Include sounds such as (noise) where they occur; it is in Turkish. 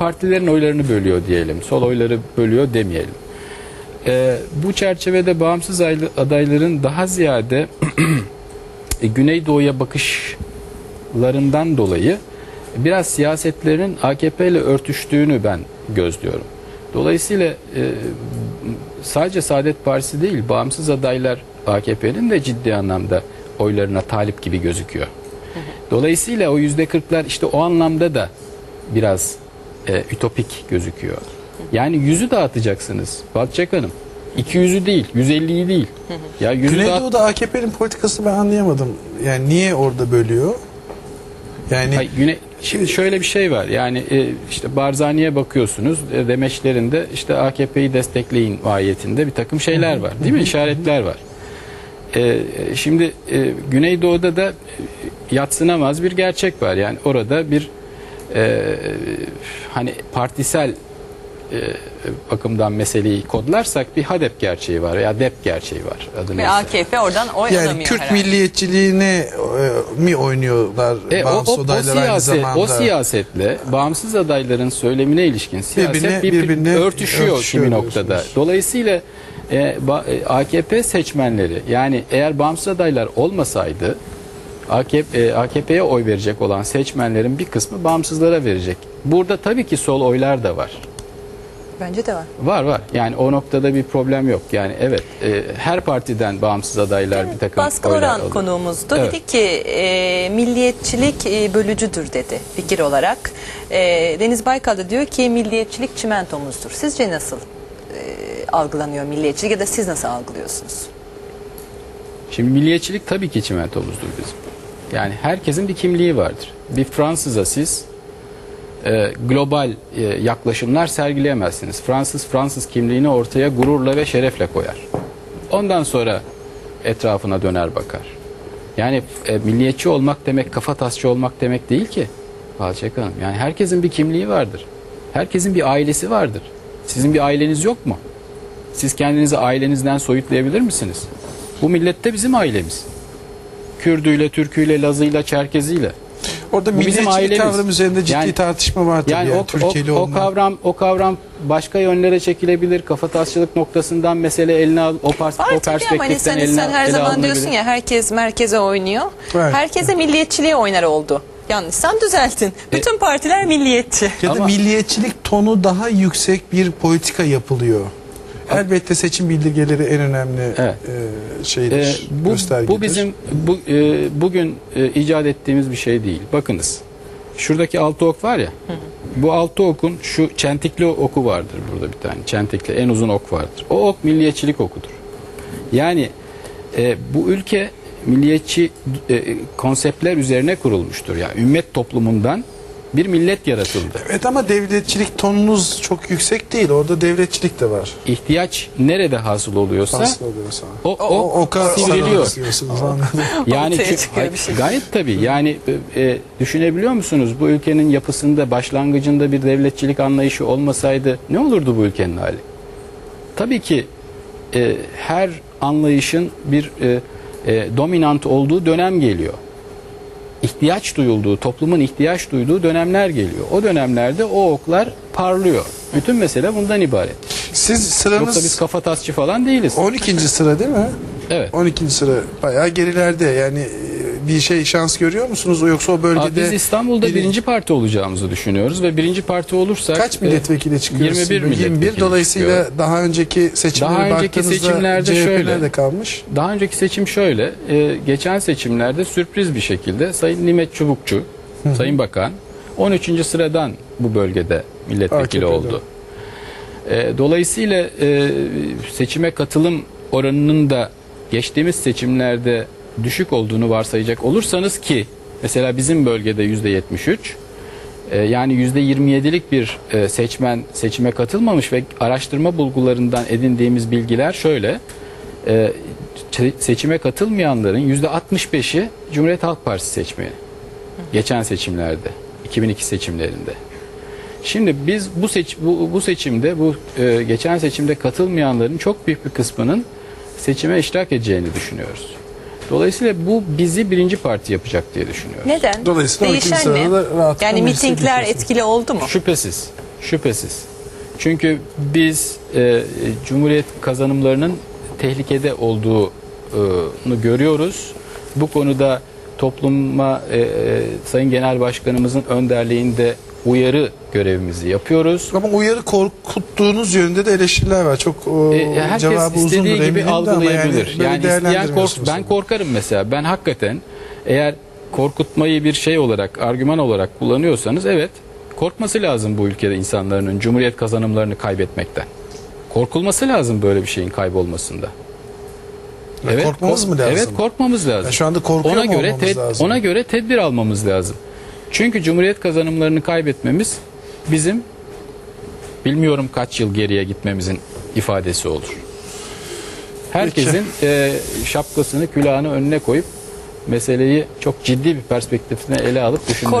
partilerin oylarını bölüyor diyelim. Sol oyları bölüyor demeyelim. Ee, bu çerçevede bağımsız adayların daha ziyade (clears throat) e, Güneydoğu'ya bakışlarından dolayı biraz siyasetlerin AKP ile örtüştüğünü ben gözlüyorum. Dolayısıyla e, sadece Saadet Partisi değil, bağımsız adaylar AKP'nin de ciddi anlamda oylarına talip gibi gözüküyor. Dolayısıyla o yüzde kırklar işte o anlamda da biraz e, ütopik gözüküyor. Yani yüzü dağıtacaksınız Balçak Hanım. 200'ü değil, 150'yi değil. Ya yüzü dağıt- Güneydoğu'da AKP'nin politikası ben anlayamadım. Yani niye orada bölüyor? Yani Hayır, güne, şimdi şöyle bir şey var. Yani e, işte Barzani'ye bakıyorsunuz. E, demeçlerinde işte AKP'yi destekleyin mahiyetinde bir takım şeyler var. Değil mi? İşaretler var. E, e, şimdi e, Güneydoğu'da da e, yatsınamaz bir gerçek var. Yani orada bir e, hani partisel e, bakımdan meseleyi kodlarsak bir HADEP gerçeği var veya DEP gerçeği var. Adı Ve neyse. AKP oradan oy yani alamıyor Kürt herhalde. milliyetçiliğine e, mi oynuyorlar E, o, bağımsız o, o, adaylar aynı siyaset, zamanda? o siyasetle bağımsız adayların söylemine ilişkin siyaset Birbirine- bir, birbirine örtüşüyor, örtüşüyor kimi noktada. Dolayısıyla e, ba- e, AKP seçmenleri yani eğer bağımsız adaylar olmasaydı AKP, e, AKP'ye oy verecek olan seçmenlerin bir kısmı bağımsızlara verecek. Burada tabii ki sol oylar da var. Bence de var. Var var. Yani o noktada bir problem yok. Yani evet e, her partiden bağımsız adaylar bir takım Baskın oylar Orhan alıyor. konuğumuzdu. Evet. Dedi ki e, milliyetçilik e, bölücüdür dedi fikir olarak. E, Deniz Baykal da diyor ki milliyetçilik çimentomuzdur. Sizce nasıl e, algılanıyor milliyetçilik ya da siz nasıl algılıyorsunuz? Şimdi milliyetçilik tabii ki çimentomuzdur bizim. Yani herkesin bir kimliği vardır. Bir Fransız'a siz e, global e, yaklaşımlar sergileyemezsiniz. Fransız Fransız kimliğini ortaya gururla ve şerefle koyar. Ondan sonra etrafına döner bakar. Yani e, milliyetçi olmak demek kafa tasçı olmak demek değil ki. Balçak Hanım. Yani herkesin bir kimliği vardır. Herkesin bir ailesi vardır. Sizin bir aileniz yok mu? Siz kendinizi ailenizden soyutlayabilir misiniz? Bu millette bizim ailemiz. Kürdüyle, Türküyle, Lazıyla, Çerkeziyle. Orada Bu bizim milliyetçilik ailemiz. kavramı üzerinde ciddi Yani- tartışma var tabii. Yani, Yani, o, Türkiye'li o, o kavram o kavram başka yönlere çekilebilir. Kafatasçılık noktasından mesele eline al, o, pers- Var o tabii ama hani perspektiften sen, eline, sen her zaman diyorsun ya herkes merkeze oynuyor. Evet. Herkese milliyetçiliğe oynar oldu. Yanlışsan düzeltin. Bütün partiler milliyetçi. Ya da Ama- milliyetçilik tonu daha yüksek bir politika yapılıyor. Elbette seçim bildirgeleri en önemli Evet. e, şeydir, Ee, bu, göstergedir. bu bizim bu, e, bugün e, icat ettiğimiz bir şey değil. Bakınız. Şuradaki altı ok var ya. Bu altı okun şu çentikli oku vardır burada bir tane. Çentikli en uzun ok vardır. O ok milliyetçilik okudur. Yani e, bu ülke milliyetçi e, konseptler üzerine kurulmuştur. Yani ümmet toplumundan bir millet yaratıldı. Evet ama devletçilik tonunuz çok yüksek değil. Orada devletçilik de var. İhtiyaç nerede hasıl oluyorsa Asıl oluyorsa. o, O, o, sivriliyor. (laughs) Yani Ortaya çünkü- çıkıyor Ay- bir şey. gayet tabii. Yani e, e, düşünebiliyor musunuz? Bu ülkenin yapısında başlangıcında bir devletçilik anlayışı olmasaydı ne olurdu bu ülkenin hali? Tabii ki e, her anlayışın bir e, e, dominant olduğu dönem geliyor. İhtiyaç duyulduğu, toplumun ihtiyaç duyduğu dönemler geliyor. O dönemlerde o oklar parlıyor. Bütün mesele bundan ibaret. Siz Yoksa biz sıranız kafa tasçı falan değiliz. 12. sıra değil mi? Evet. 12. sıra bayağı gerilerde. Yani bir şey şans görüyor musunuz? Yoksa o bölgede biz İstanbul'da biri- birinci parti olacağımızı düşünüyoruz ve birinci parti olursak kaç e, milletvekili çıkıyor? 21 milletvekili 21 dolayısıyla çıkıyor. daha önceki seçimlere Daha önceki seçimlerde CHP şöyle. nerede kalmış? Daha önceki seçim şöyle, e, geçen seçimlerde sürpriz bir şekilde Sayın Nimet Çubukçu, Sayın Bakan 13. sıradan bu bölgede milletvekili AKP'de. oldu. E, dolayısıyla e, seçime katılım oranının da geçtiğimiz seçimlerde düşük olduğunu varsayacak olursanız ki mesela bizim bölgede yüzde 73 e, yani yüzde 27'lik bir e, seçmen seçime katılmamış ve araştırma bulgularından edindiğimiz bilgiler şöyle e, seçime katılmayanların yüzde 65'i Cumhuriyet Halk Partisi seçmeni. Geçen seçimlerde, 2002 seçimlerinde. Şimdi biz bu seç bu, bu seçimde bu e, geçen seçimde katılmayanların çok büyük bir kısmının seçime iştirak edeceğini düşünüyoruz. Dolayısıyla bu bizi birinci parti yapacak diye düşünüyoruz. Neden? Dolayısıyla Değişen 12. ne? sırada rahatlıkla Yani meclise mitingler etkili oldu mu? Şüphesiz. Şüphesiz. Çünkü biz e, Cumhuriyet kazanımlarının tehlikede olduğunu görüyoruz. Bu konuda topluma e, e, Sayın Genel Başkanımızın önderliğinde uyarı görevimizi yapıyoruz. Ama uyarı korkuttuğunuz yönünde de eleştiriler var. Çok o, E, herkes cevabı uzundur istediği gibi de ama algılayabilir. böyle Yani, isteyen kork ben korkarım mesela. Ben hakikaten eğer korkutmayı bir şey olarak, argüman olarak kullanıyorsanız evet korkması lazım bu ülkede insanların cumhuriyet kazanımlarını kaybetmekten. Korkulması lazım böyle bir şeyin kaybolmasında. Ya korkmamız mı lazım? Evet korkmamız lazım. Ya şu anda korkuyor ona göre lazım? Ona göre tedbir almamız lazım. Çünkü cumhuriyet kazanımlarını kaybetmemiz bizim bilmiyorum kaç yıl geriye gitmemizin ifadesi olur. Herkesin e, şapkasını külahını önüne koyup meseleyi çok ciddi bir perspektifine ele alıp düşünmesi